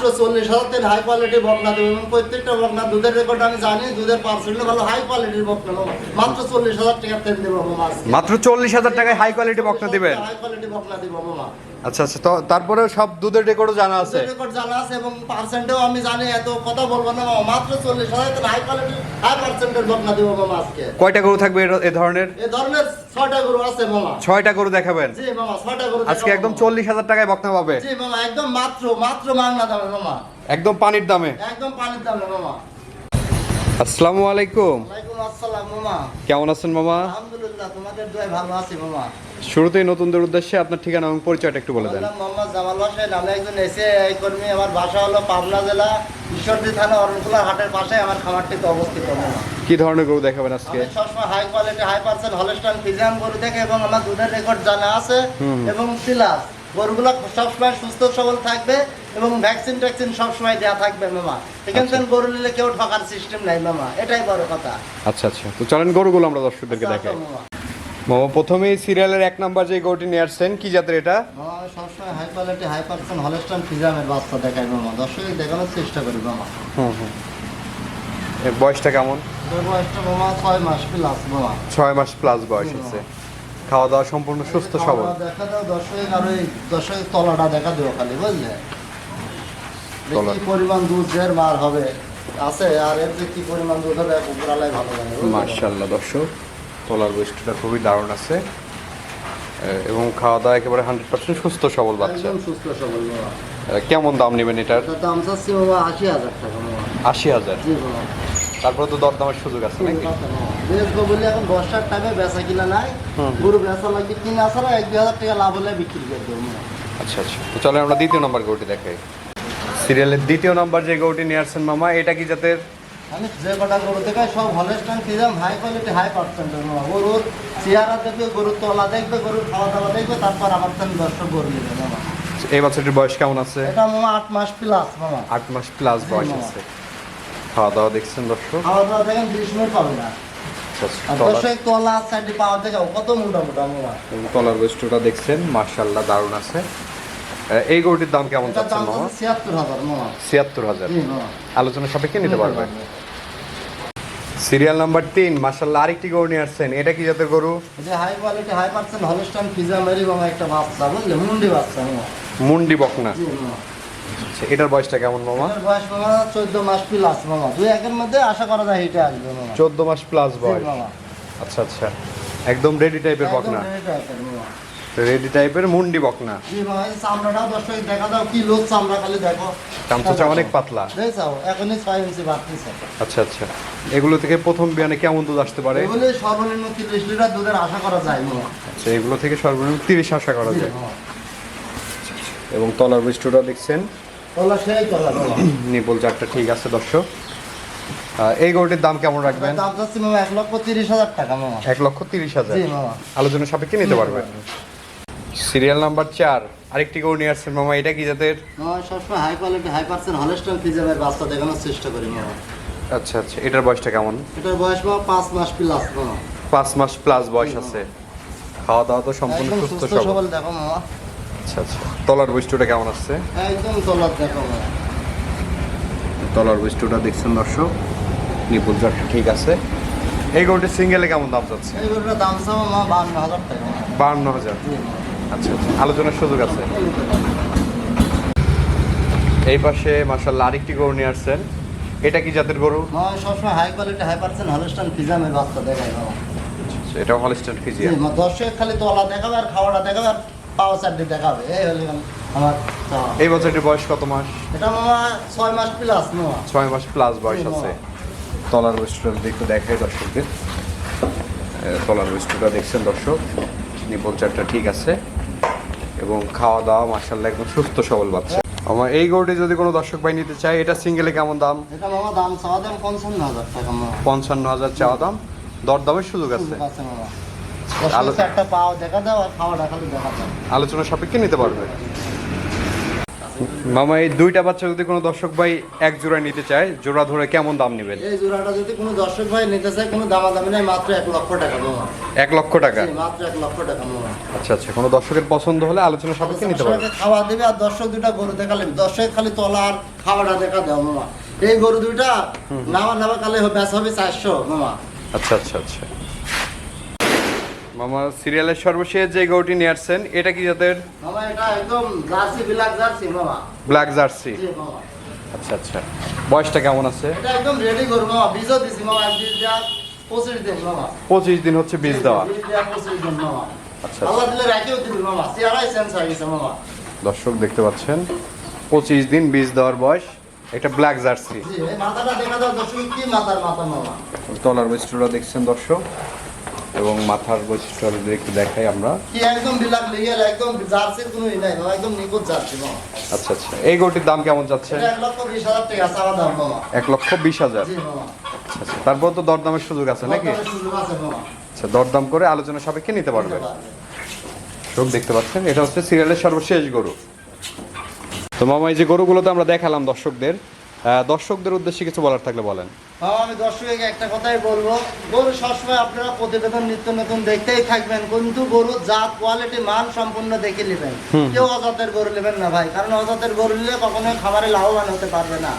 মাত্র চল্লিশ হাজার দিন হাই কোয়ালিটি বকনা দেবে এবং প্রত্যেকটা বকনা দুধের রেকর্ড আমি জানি দুধের পার্সেন্ট ভালো হাই কোয়ালিটির বকনা নেব। মাত্র চল্লিশ হাজার টাকা তেল দেবো মামা। মাত্র চল্লিশ হাজার টাকায় হাই কোয়ালিটি বকনা দেবে হাই কোয়ালিটি বকনা দেবো মামা। আচ্ছা আচ্ছা তো তারপরেও সব দুধের রেকর্ডও জানা আছে। রেকর্ড জানা আছে এবং পার্সেন্টেও আমি জানি এত কথা বলব না মামা মাত্র চল্লিশ হাজার থেকে হাই কোয়ালিটি হাই পার্সেন্টের বকনা দিব মামা আজকে। কয়টা গরু থাকবে এ ধরনের? এ ধরনের ছয়টা গরু আছে মামা ছয়টা গরু দেখাবেন। জি মামা ছয়টা গরু আজকে একদম চল্লিশ হাজার টাকায় বকনা পাবে। জি মামা একদম মাত্র মাত্র মাংনা দামে মামা একদম পানির দামে। একদম পানির দামে মামা আসসালামু আলাইকুম। কেমন আছেন মামা? শুরুতেই নতুনদের উদ্দেশ্যে আপনার ঠিকানা এবং পরিচয়টা একটু বলে দেন। মোহাম্মদ জামাল হোসেন আমি একজন এসে কর্মী। আমার বাসা হলো পাবনা জেলা ঈশ্বরদী থানা হাটের পাশে আমার খামারটিতে অবস্থিত কি ধরনের গরু দেখাবেন আজকে? সবসময় high quality high percent Holstein Friesian গরু থেকে এবং আমার দুধের রেকর্ড জানা আছে এবং সিলাস গরুগুলো সবসময় সুস্থ সবল থাকবে এবং ভ্যাকসিন ট্যাকসিন সবসময় দেওয়া থাকবে মামা। এখান থেকে গরু নিলে কেউ ঠকার সিস্টেম নাই মামা এটাই বড় কথা। আচ্ছা আচ্ছা। তো চলেন গরুগুলো আমরা দর্শকদেরকে দেখাই। আচ্ছা, মামা। মামা প্রথমেই সিরিয়ালের এক নাম্বার যে গরুটি নিয়ে আসছেন কি জাতের এটা? মামা, সবসময় high quality high percent Holstein ফিজিয়ামের বাচ্চা দেখাই মামা। দর্শক দেখানোর চেষ্টা করি মামা। হুম হুম। এর বয়সটা কেমন? এর বয়সটা মামা ছয় মাস প্লাস মামা। ছয় মাস প্লাস বয়স আছে খাওয়া দাওয়া সম্পূর্ণ সুস্থ সবল। দেখা দাও দর্শক আর ওই দর্শকের তলাটা দেখা দেবো খালি বুঝলে? কি পরিমাণ দুধ মার হবে আছে আর এর যে কি পরিমাণ দুধ হবে উপরালাই ভালো লাগে মার্শাল্লাহ দর্শক তলার বৈশিষ্ট্যটা খুবই দারুণ আছে। এবং খাওয়া দাওয়া একেবারে হান্ড্রেড পার্সেন্ট সুস্থ সবল বাচ্চা। সুস্থ সবল কেমন দাম নেবেন এটার? দাম চাচ্ছি বাবা আশি হাজার টাকা আশি হাজার। তারপরে তো দরদামের সুযোগ আছে নাকি? এখন বর্ষার টাইমে বেচা কিনা নাই। গরু বেচা লাগবে কিনা ছাড়া এক দুই হাজার টাকা লাভ হলে বিক্রি করে দেবো। আচ্ছা আচ্ছা। তো চলে আমরা দ্বিতীয় নম্বর গরুটি দেখাই। সিরিয়ালের দ্বিতীয় নম্বর যে গরুটি নিয়ে আসছেন মামা এটা কি জাতের? আমি যে কটা গরু থেকে সব Holstein Friesian high quality high গরুর চেহারা দেখবে গরুর তলা দেখবে গরুর খাওয়া দাওয়া দেখবে তারপর আমার তেন দর্শক গরু নেবে মামা। এই বাচ্চাটির বয়স কেমন আছে? এটা মামা আট মাস প্লাস মামা। আট মাস প্লাস বয়স আছে। খাওয়া দাওয়া দেখছেন দর্শক? খাওয়া দাওয়া দেখেন বিশ মিনিট পাবে না। আচ্ছা, আচ্ছা, তলার বৈশিষ্ট্যটা দেখছেন মার্শাল্লাহ দারুণ আছে। এই গরুটির দাম কেমন চাচ্ছেন মামা ছিয়াত্তর হাজার সাপেক্ষে নিতে পারবেন সিরিয়াল নাম্বার তিন আরেকটি গরু নিয়ে আসছেন। এটা কি জাতের গরু? হাই কোয়ালিটি হাই পার্সেন্ট একটা বাচ্চা বুঝলে? মুন্ডি বাচ্চা মুন্ডি বকনা। এটার বয়সটা কেমন মামা? এটার বয়স মামা চোদ্দ মাস প্লাস মামা। দুই একের মধ্যে আশা করা যায় হিটে আসবে মামা। চোদ্দ মাস প্লাস বয়স। আচ্ছা আচ্ছা। একদম রেডি টাইপের বকনা। রেডি টাইপের মুন্ডি বকনা। দর্শক দেখা দাও কি লোক চামড়া খালি দেখো। অনেক পাতলা। এখনই ছয় ইঞ্চি বাড়তেছে আচ্ছা আচ্ছা। এগুলো থেকে প্রথম বিয়ানে কেমন দুধ আসতে পারে? এগুলি সর্বনিম্ন তিরিশ লিটার দুধের আশা করা যায় আচ্ছা এগুলো থেকে সর্বনিম্ন তিরিশ আশা করা যায়। এবং তলার বৈশিষ্ট্যটা দেখছেন? নিপল চারটা ঠিক আছে দর্শক। এই গরুটির দাম কেমন রাখবেন? দাম মামা এক লক্ষ তিরিশ হাজার টাকা মামা। এক লক্ষ তিরিশ হাজার। আলোচনা সাপেক্ষে নিতে পারবেন। সিরিয়াল নাম্বার চার আরেকটি গরু নিয়ে আসছেন মামা এটা কি জাতের? সবসময় high quality high percent Holstein ফিজামের বাচ্চা দেখানোর চেষ্টা করি মামা। আচ্ছা আচ্ছা এটার বয়সটা কেমন? এটার বয়স মামা পাঁচ মাস প্লাস মামা। পাঁচ মাস প্লাস বয়স আছে। খাওয়া দাওয়া তো সম্পূর্ণ সুস্থ সবল দেখো মামা। আচ্ছা আচ্ছা। তলার বৈশিষ্ট্যটা কেমন আছে একদম তলার দেখো তলার বৈশিষ্ট্যটা দেখছেন দর্শক? নিপুল ঠিক আছে। এই গরুটির সিঙ্গেলে কেমন দাম যাচ্ছে? এই গরুটার দাম চাও মামা বান্ন হাজার টাকা। বাহান্ন হাজার। আচ্ছা আচ্ছা। আলোচনার সুযোগ আছে? এই পাশে মাসাল্লাহ আরেকটি গরু নিয়ে আসছেন। এটা কি জাতের গরু? সবসময় high quality high percent Holstein ফিজামের বাচ্চা দেখায় মামা আচ্ছা, এটা হলস্টাইন জি দর্শক খালি তলা দেখাবে আর খাওয়াটা দেখাবে আর চারটি এই হলে আমার এই বছরটির বয়স কত মাস? এটা মামা ছয় মাস প্লাস মামা ছয় মাস প্লাস বয়স আছে। তলার বৈশিষ্ট্যটা একটু দেখাই দর্শকদের। তলার বৈশিষ্ট্যটা দেখছেন দর্শক? নিপল চারটা ঠিক আছে। এবং খাওয়া দাওয়া মার্শাল্লাহ একদম সুস্থ সবল বাচ্চা। আমার এই গরুটি যদি কোনো দর্শক ভাই নিতে চায় এটা সিঙ্গেলে কেমন দাম? এটা মামা দাম চাওয়া দাম পঞ্চান্ন হাজার টাকা পঞ্চান্ন হাজার চাওয়া দাম। দরদামের সুযোগ আছে। একটা পাও দেখা দাও আর খাওয়াটা খালি দেখা দাও। আলোচনা সাপেক্ষে নিতে পারবে। মামা এই দুইটা বাচ্চা যদি কোনো দর্শক ভাই এক জোড়া নিতে চায় জোড়া ধরে কেমন দাম নেবেন? এই জোড়াটা যদি কোনো দর্শক ভাই নিতে চায় কোনো দামাদামি নাই মাত্র এক লক্ষ টাকা মামা। এক লক্ষ টাকা? মাত্র এক লক্ষ টাকা মামা। আচ্ছা আচ্ছা কোনো দর্শকের পছন্দ হলে আলোচনা সাপেক্ষে নিতে দর্শককে খাওয়া দেবে আর দর্শক দুটা গরু দেখালে দর্শক খালি তলা আর খাওয়াটা দেখা দেও মামা। এই গরু দুইটা নামা নামা কালে হবে চারশো মামা। আচ্ছা আচ্ছা আচ্ছা। মামা সিরিয়ালের সর্বশেষ যে গরুটি নিয়ে আসছেন এটা কি জাতের? মামা এটা একদম জার্সি বিলাক জার্সি মামা। Black Jersey. জি মামা। আচ্ছা আচ্ছা। বয়সটা কেমন আছে? এটা একদম রেডি গরু মামা বীজও দিছি মামা বীজ দেওয়া পঁচিশ দিন মামা। পঁচিশ দিন হচ্ছে বীজ দেওয়া। বীজ দেওয়া পঁচিশ দিন মামা। আচ্ছা আল্লাহ দিলে রাখিও দিবি মামা চেহারাই চেঞ্জ হয়ে গেছে মামা। দর্শক দেখতে পাচ্ছেন পঁচিশ দিন বীজ দেওয়ার বয়স এটা ব্ল্যাক জার্সি। জি মাথাটা দেখা দাও দর্শক কি মাথার মাথা মামা। তলার বৈশিষ্ট্যটা দেখছেন দর্শক। এবং মাথার বৈশিষ্ট্য একটু দেখাই আমরা। কি একদম বিলাক লিগেল একদম জার্সির কোনো ই নাই একদম নিখুঁত জার্সি মামা আচ্ছা আচ্ছা। এই গরুটির দাম কেমন যাচ্ছে? এক লক্ষ বিশ হাজার টাকা চাওয়া দাম মামা এক লক্ষ বিশ হাজার? আচ্ছা আচ্ছা। তারপর তো দরদামের সুযোগ আছে নাকি? আচ্ছা দরদাম করে আলোচনা সাপেক্ষে নিতে পারবে। সব দেখতে পাচ্ছেন এটা হচ্ছে সিরিয়ালের সর্বশেষ গরু। তো মামা এই যে গরুগুলো তো আমরা দেখালাম দর্শকদের দর্শকদের উদ্দেশ্যে কিছু বলার থাকলে বলেন। আমি দর্শককে একটা কথাই বলব গরু সবসময় আপনারা প্রতিবেদন নিত্য নতুন দেখতেই থাকবেন কিন্তু গরুর জাত কোয়ালিটি মান সম্পূর্ণ দেখে নেবেন। কেউ অজাতের গরু নেবেন না ভাই কারণ অজাতের গরু নিলে কখনোই খামারে লাভবান হতে পারবে না।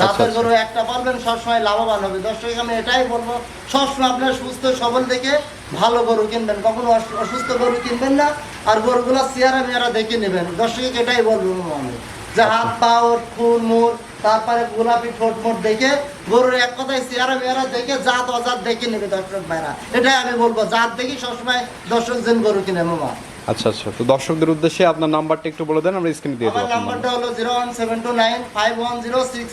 জাতের আচ্ছা। গরু একটা পারবেন সবসময় লাভবান হবে। দর্শক আমি এটাই বলব সবসময় আপনার সুস্থ সবল দেখে ভালো গরু কিনবেন কখনো অসুস্থ গরু কিনবেন না আর গরুগুলো চেয়ারা মেয়ারা দেখে নেবেন। দর্শককে এটাই বলব আমি যে হাত পা ওর খুর মুর তারপরে গোলাপি ঠোঁট মোট দেখে গরুর এক কথায় চেয়ারা মেয়ারা দেখে জাত অজাত দেখে নেবে দর্শক ভাইরা। এটাই আমি বলব জাত দেখি সবসময় দর্শক জন গরু কিনে মামা। আচ্ছা আচ্ছা। তো দর্শকদের উদ্দেশ্যে আপনার নাম্বারটা একটু বলে দেন আমরা স্ক্রিনে দিয়ে দেবো আমার নাম্বারটা হলো zero one seven two nine five one zero six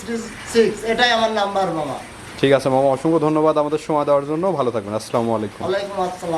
six. এটাই আমার নাম্বার মামা। ঠিক আছে মামা অসংখ্য ধন্যবাদ আমাদের সময় দেওয়ার জন্য। ভালো থাকবেন। আসসালামু আলাইকুম। ওয়ালাইকুম আসসালাম।